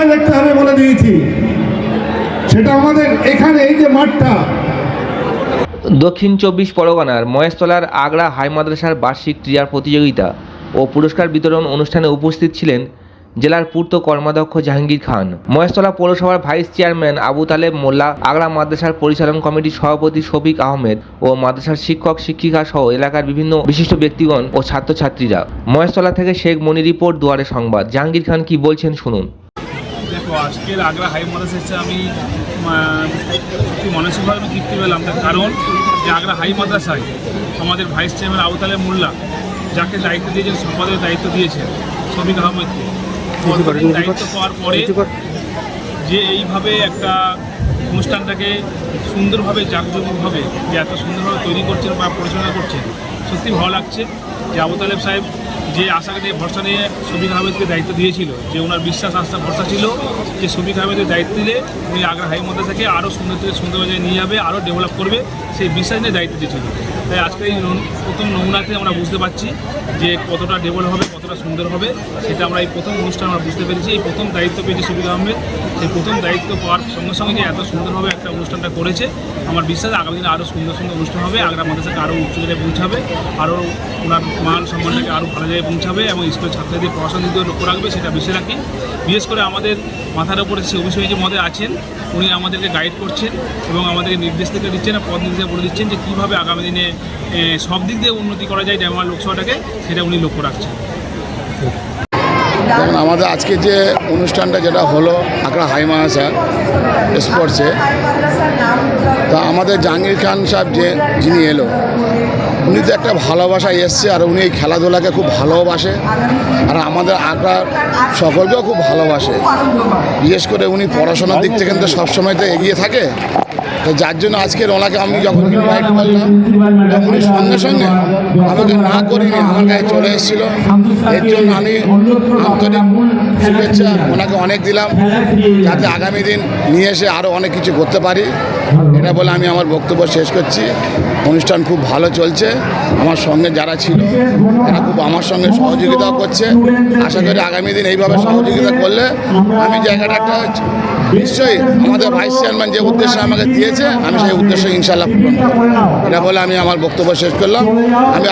মাদ্রাসায় দেখতে হবে বলে দিয়েছি। সেটা আমাদের এখানে এই যে মাঠটা। দক্ষিণ চব্বিশ পরগনার মহেশতলার আগ্রা হাই মাদ্রাসার বার্ষিক ক্রীড়া প্রতিযোগিতা ও পুরস্কার বিতরণ অনুষ্ঠানে উপস্থিত ছিলেন জেলার পূর্ত কর্মাধ্যক্ষ জাহাঙ্গীর খান। মহেশতলা পৌরসভার ভাইস চেয়ারম্যান আবু তালেব মোল্লা, আগ্রা মাদ্রাসার পরিচালন কমিটির সভাপতি শফিক আহমেদ ও মাদ্রাসার শিক্ষক, শিক্ষিকা সহ এলাকার বিভিন্ন বিশিষ্ট ব্যক্তিগণ ও ছাত্রছাত্রীরা। মহেশতলা থেকে শেখ মনি রিপোর্ট দুয়ারে সংবাদ। জাহাঙ্গীর খান কি বলছেন শুনুন। দেখো আজকের আগ্রা হাই মাদ্রাসা এসে আমি সত্যি মানসিকভাবে আমি তৃপ্তি পেলাম। তার কারণ যে আগ্রা হাই মাদ্রাসায় আমাদের ভাইস চেয়ারম্যান আবুতালে মোল্লা যাকে দায়িত্ব দিয়েছেন সম্পাদকের দায়িত্ব দিয়েছেন শফিক আহমেদকে। দায়িত্ব পাওয়ার পরে যে এইভাবে একটা অনুষ্ঠানটাকে সুন্দরভাবে জাঁকজমকভাবে যে এত সুন্দরভাবে তৈরি করছেন বা পরিচালনা করছেন সত্যি ভালো লাগছে। যে আবু তালেব সাহেব যে আশাকে নিয়ে ভরসা নিয়ে শফিক আহমেদকে দায়িত্ব দিয়েছিল, যে ওনার বিশ্বাস আস্থা ভরসা ছিল, যে শফিক আহমেদের দায়িত্ব দিলে উনি আগ্রা হাই থেকে আরও সুন্দর থেকে সুন্দর নিয়ে যাবে আরও ডেভেলপ করবে, সেই বিশ্বাস নিয়ে দায়িত্ব দিয়েছিল। তাই আজকে এই প্রথম নমুনাতে আমরা বুঝতে পারছি যে কতটা ডেভেলপ হবে কতটা সুন্দর হবে সেটা আমরা এই প্রথম অনুষ্ঠান আমরা বুঝতে পেরেছি। এই প্রথম দায়িত্ব পেয়েছে শফিক আহমেদ। সেই প্রথম দায়িত্ব পাওয়ার সঙ্গে সঙ্গে যে এত সুন্দরভাবে একটা অনুষ্ঠানটা করেছে, আমার বিশ্বাস আগামী দিনে আরও সুন্দর সুন্দর অনুষ্ঠান হবে। আগ্রা মাদ্রাসাকে আরও উচ্চ জায়গায় পৌঁছাবে। আরও ওনার মান সম্মানটাকে আরও ভালো জায়গায় পৌঁছাবে এবং স্কুলের ছাত্রদের পড়াশোনা দিকেও লক্ষ্য রাখবে, সেটা বেশি রাখি। বিশেষ করে আমাদের মাথার উপরে সে অভিষেক যে মধ্যে আছেন, উনি আমাদেরকে গাইড করছেন এবং আমাদেরকে নির্দেশ থেকে দিচ্ছেন পথ নির্দেশ বলে দিচ্ছেন যে কীভাবে আগামী দিনে সব দিক দিয়ে উন্নতি করা যায় ড্যামার লোকসভাটাকে, সেটা উনি লক্ষ্য রাখছেন। দেখুন আমাদের আজকে যে অনুষ্ঠানটা যেটা হলো আকড়া হাই মাদ্রাসা স্পোর্টসে, তা আমাদের জাহাঙ্গীর খান সাহেব যে যিনি এলো, উনি তো একটা ভালোবাসা এসছে আর উনি এই খেলাধুলাকে খুব ভালোবাসে আর আমাদের আঁকড়ার সকলকেও খুব ভালোবাসে। বিশেষ করে উনি পড়াশোনার দিক থেকে তো সবসময় তো এগিয়ে থাকে। তো যার জন্য আজকের ওনাকে আমি যখন ইনভাইট করলাম সঙ্গে সঙ্গে আমাকে না করিনি আমার কাছে চলে এসেছিল। এর জন্য আমি আন্তরিক শুভেচ্ছা ওনাকে অনেক দিলাম, যাতে আগামী দিন নিয়ে এসে আরও অনেক কিছু করতে পারি। এটা বলে আমি আমার বক্তব্য শেষ করছি। অনুষ্ঠান খুব ভালো চলছে। আমার সঙ্গে যারা ছিল তারা খুব আমার সঙ্গে সহযোগিতাও করছে। আশা করি আগামী দিন এইভাবে সহযোগিতা করলে আমি জায়গাটা একটা নিশ্চয়ই আমাদের ভাইস চেয়ারম্যান যে উদ্দেশ্য আমাকে দিয়েছে, আমি সেই উদ্দেশ্যে ইনশাল্লাহ পূরণ এটা বলে আমি আমার বক্তব্য শেষ করলাম। আমি